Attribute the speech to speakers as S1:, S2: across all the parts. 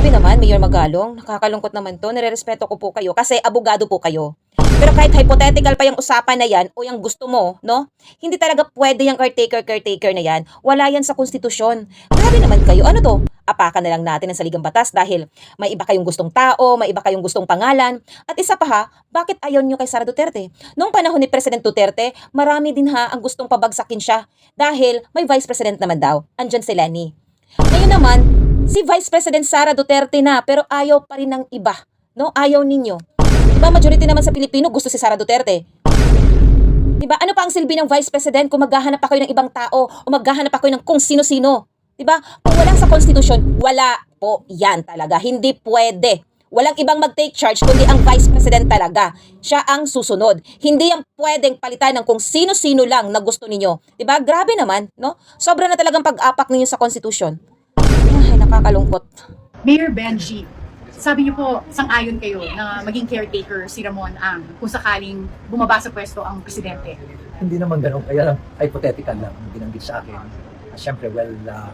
S1: Grabe naman, Mayor Magalong. Nakakalungkot naman to. Nirerespeto ko po kayo kasi abogado po kayo. Pero kahit hypothetical pa yung usapan na yan o yung gusto mo, no? Hindi talaga pwede yung caretaker-caretaker na yan. Wala yan sa konstitusyon. Grabe naman kayo. Ano to? Apakan na lang natin ang saligang batas dahil may iba kayong gustong tao, may iba kayong gustong pangalan. At isa pa ha, bakit ayaw nyo kay Sara Duterte? Noong panahon ni President Duterte, marami din ha ang gustong pabagsakin siya. Dahil may Vice President naman daw. Andyan si Lenny. Ngayon naman, si Vice President Sara Duterte na pero ayaw pa rin ng iba. No? Ayaw ninyo. Diba majority naman sa Pilipino gusto si Sara Duterte? Diba? Ano pa ang silbi ng Vice President kung maghahanap pa kayo ng ibang tao o maghahanap pa kayo ng kung sino-sino? Diba? Kung wala sa konstitusyon, wala po yan talaga. Hindi pwede. Walang ibang mag-take charge kundi ang Vice President talaga. Siya ang susunod. Hindi yan pwedeng palitan ng kung sino-sino lang na gusto ninyo. Diba? Grabe naman, no? Sobra na talagang pag-apak ninyo sa konstitusyon. Nakakalungkot.
S2: Mayor Benji, sabi niyo po, sang-ayon kayo na maging caretaker si Ramon Ang kung sakaling bumaba sa pwesto ang presidente.
S3: Hindi naman ganun. Kaya lang, hypothetical lang ang binanggit sa akin. Uh, Siyempre, well, uh,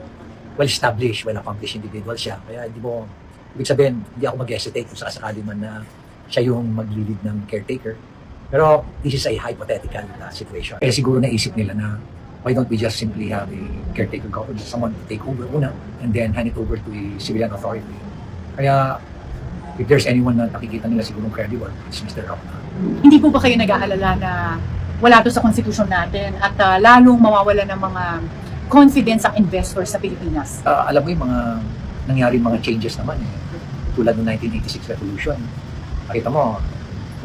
S3: well-established, well-accomplished individual siya. Kaya hindi mo, ibig sabihin, hindi ako mag-hesitate kung sakasakali man na siya yung mag-lead ng caretaker. Pero this is a hypothetical uh, situation. Kaya siguro naisip nila na why don't we just simply have a caretaker government, someone to take over una, and then hand it over to a civilian authority. Kaya if there's anyone na nakikita nila siguro credible, it's Mr. Rapna.
S2: Hindi po ba kayo nag-aalala na wala to sa konstitusyon natin at ah, lalong mawawala ng mga confidence ang investors sa Pilipinas?
S3: Ah, alam mo yung mga nangyari mga changes naman eh. Tulad ng 1986 revolution. Nakita mo,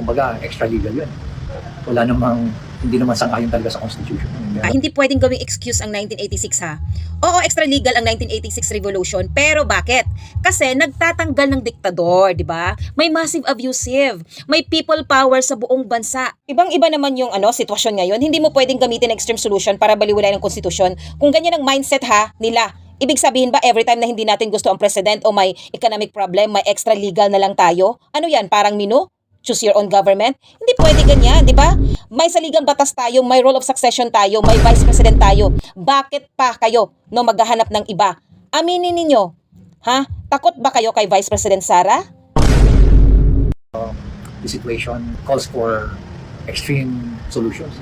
S3: kumbaga extra legal yun. Wala namang, hindi naman sangayon talaga sa constitution.
S1: Ah, hindi pwedeng gawing excuse ang 1986 ha. Oo, extra legal ang 1986 revolution, pero bakit? Kasi nagtatanggal ng diktador, di ba? May massive abusive, may people power sa buong bansa. Ibang-iba naman yung ano, sitwasyon ngayon. Hindi mo pwedeng gamitin extreme solution para baliwalain ang konstitusyon. Kung ganyan ang mindset ha nila, Ibig sabihin ba every time na hindi natin gusto ang president o may economic problem, may extra legal na lang tayo? Ano yan, parang minu? choose your own government. Hindi pwede ganyan, di ba? May saligang batas tayo, may role of succession tayo, may vice president tayo. Bakit pa kayo no maghahanap ng iba? Aminin ninyo. Ha? Takot ba kayo kay Vice President Sara?
S3: The situation calls for extreme solutions.